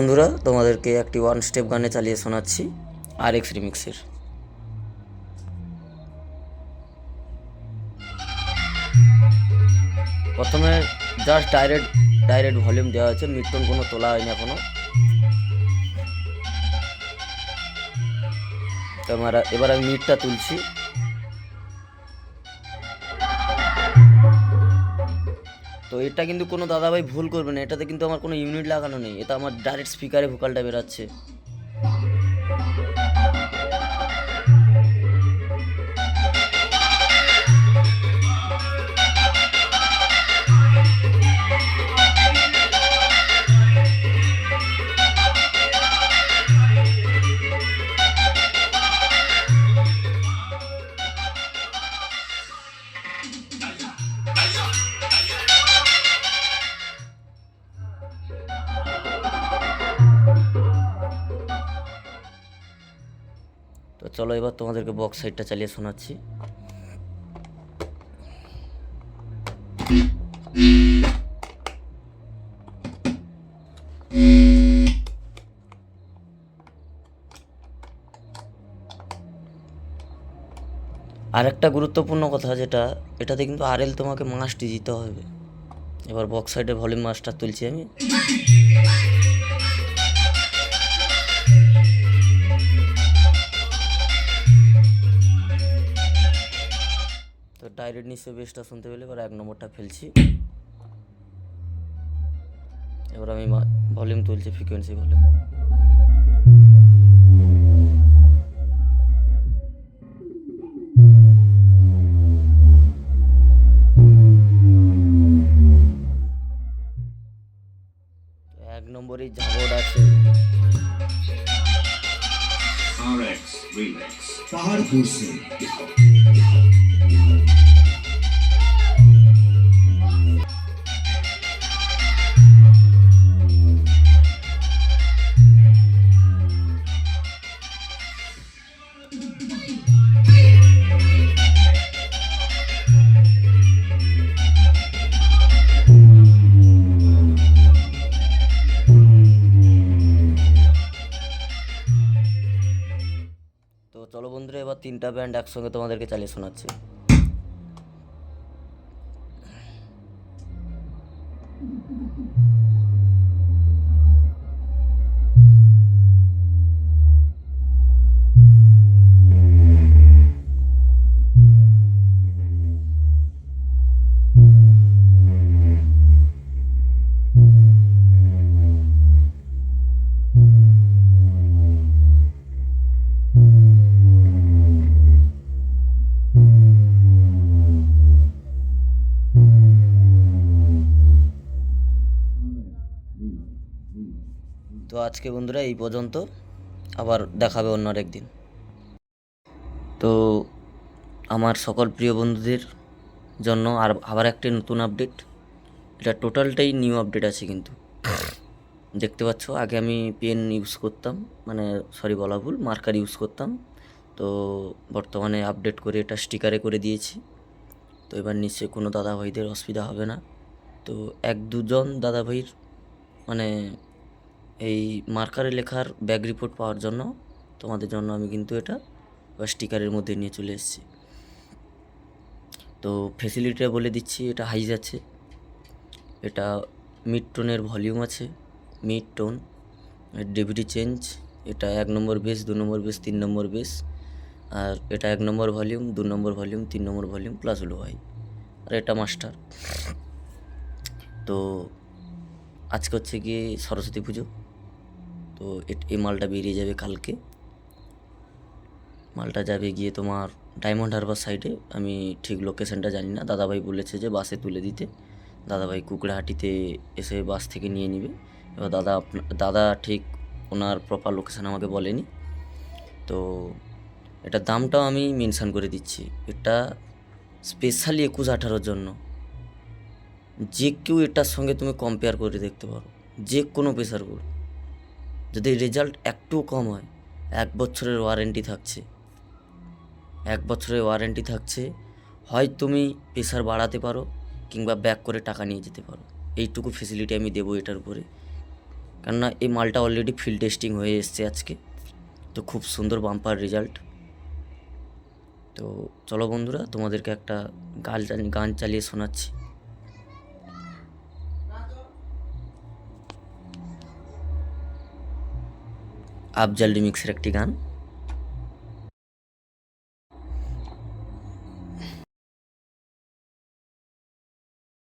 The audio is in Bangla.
বন্ধুরা, তোমাদেরকে একটি ওয়ান স্টেপ গানে চালিয়ে শোনাচ্ছি আর এক্স রিমিক্সের প্রথমে জাস্ট ডাইরেক্ট ডাইরেক্ট ভলিউম দেওয়া হয়েছে, মিটন কোনো তোলা হয়নি এখনও। তো আমরা, এবার আমি মিটটা তুলছি। তো এটা কিন্তু কোনো দাদাভাই ভুল করবে না, এটাতে কিন্তু আমার কোনো ইউনিট লাগানো নেই, এটা আমার ডাইরেক্ট স্পিকারে ভোকালটা বেরাচ্ছে। তো চলো এবার তোমাদেরকে বক্স সাইডটা চালিয়ে শোনাচ্ছি। আরেকটা গুরুত্বপূর্ণ কথা যেটা, এটাতে কিন্তু আরএল তোমাকে মাস্টই দিতে হবে। এবার বক্স সাইডে ভলিউম মাস্টার তুলছি আমি। তো ডাইরেক্ট নিশ্চয় বেসটা শুনতে পেলে, এবার এক নম্বরটা ফেলছি। এবার আমি ভলিউম তুলছি ফ্রিকোয়েন্সি ভলিউম এক নম্বরেই ঝাবড আছে. চলো বন্ধুরা এবার তিনটা ব্যান্ড একসঙ্গে তোমাদেরকে চালিয়ে শোনাচ্ছি। তো আজকে বন্ধুরা এই পর্যন্ত। আবার দেখাবে অন্য একদিন তো আমার সকল প্রিয় বন্ধুদের জন্য আর আবার একটি নতুন আপডেট এটা টোটালটাই নিউ আপডেট আছে কিন্তু। দেখতে পাচ্ছ, আগে আমি পেন ইউজ করতাম মানে সরি বলা ভুল মার্কার ইউজ করতাম। তো বর্তমানে আপডেট করে এটা স্টিকারে করে দিয়েছি। তো এবার নিশ্চয়ই কোনো দাদা ভাইদের অসুবিধা হবে না। তো এক দুজন দাদা ভাইয়ের মানে এই মার্কারে লেখার ব্যাগ রিপোর্ট পাওয়ার জন্য তোমাদের জন্য আমি কিন্তু এটা স্টিকারের মধ্যে নিয়ে চলে এসেছি। তো ফেসিলিটিটা বলে দিচ্ছি, এটা হাইজ আছে, এটা মিড টোনের ভলিউম আছে মিড টোন ডিভিডি চেঞ্জ এটা এক নম্বর বেস দু নম্বর বেস তিন নম্বর বেস আর এটা এক নম্বর ভলিউম দু নম্বর ভলিউম তিন নম্বর ভলিউম প্লাস লো হাই আর এটা মাস্টার তো আজকে হচ্ছে গিয়ে সরস্বতী পুজো। তো এট- এই মালটা বেরিয়ে যাবে কালকে। মালটা যাবে গিয়ে তোমার ডায়মন্ড হারবার সাইডে আমি ঠিক লোকেশনটা জানি না। দাদাভাই বলেছে যে বাসে তুলে দিতে। দাদাভাই কুকড়াহাটিতে এসে বাস থেকে নিয়ে নেবে। এবার দাদা দাদা ঠিক ওনার প্রপার লোকেশন আমাকে বলেনি। তো এটার দামটাও আমি মেনশান করে দিচ্ছি। এটা স্পেশালি একুশ আঠারোর জন্য। যে কেউ এটার সঙ্গে তুমি কম্পেয়ার করে দেখতে পারো। যে কোনো বোর্ড যদি রেজাল্ট একটু কম হয়, এক বছরের ওয়ারেন্টি থাকছে। এক বছরের ওয়ারেন্টি থাকছে, হয় তুমি প্রেশার বাড়াতে পারো কিংবা ব্যাক করে টাকা নিয়ে যেতে পারো। এইটুকু ফেসিলিটি আমি দেবো এটার উপরে। কেননা এই মালটা অলরেডি ফিল্ড টেস্টিং হয়ে এসছে আজকে। তো খুব সুন্দর বাম্পার রেজাল্ট তো চলো বন্ধুরা, তোমাদেরকে একটা গাল গান চালিয়ে শোনাচ্ছি। আফজাল রিমিক্সের একটি গান।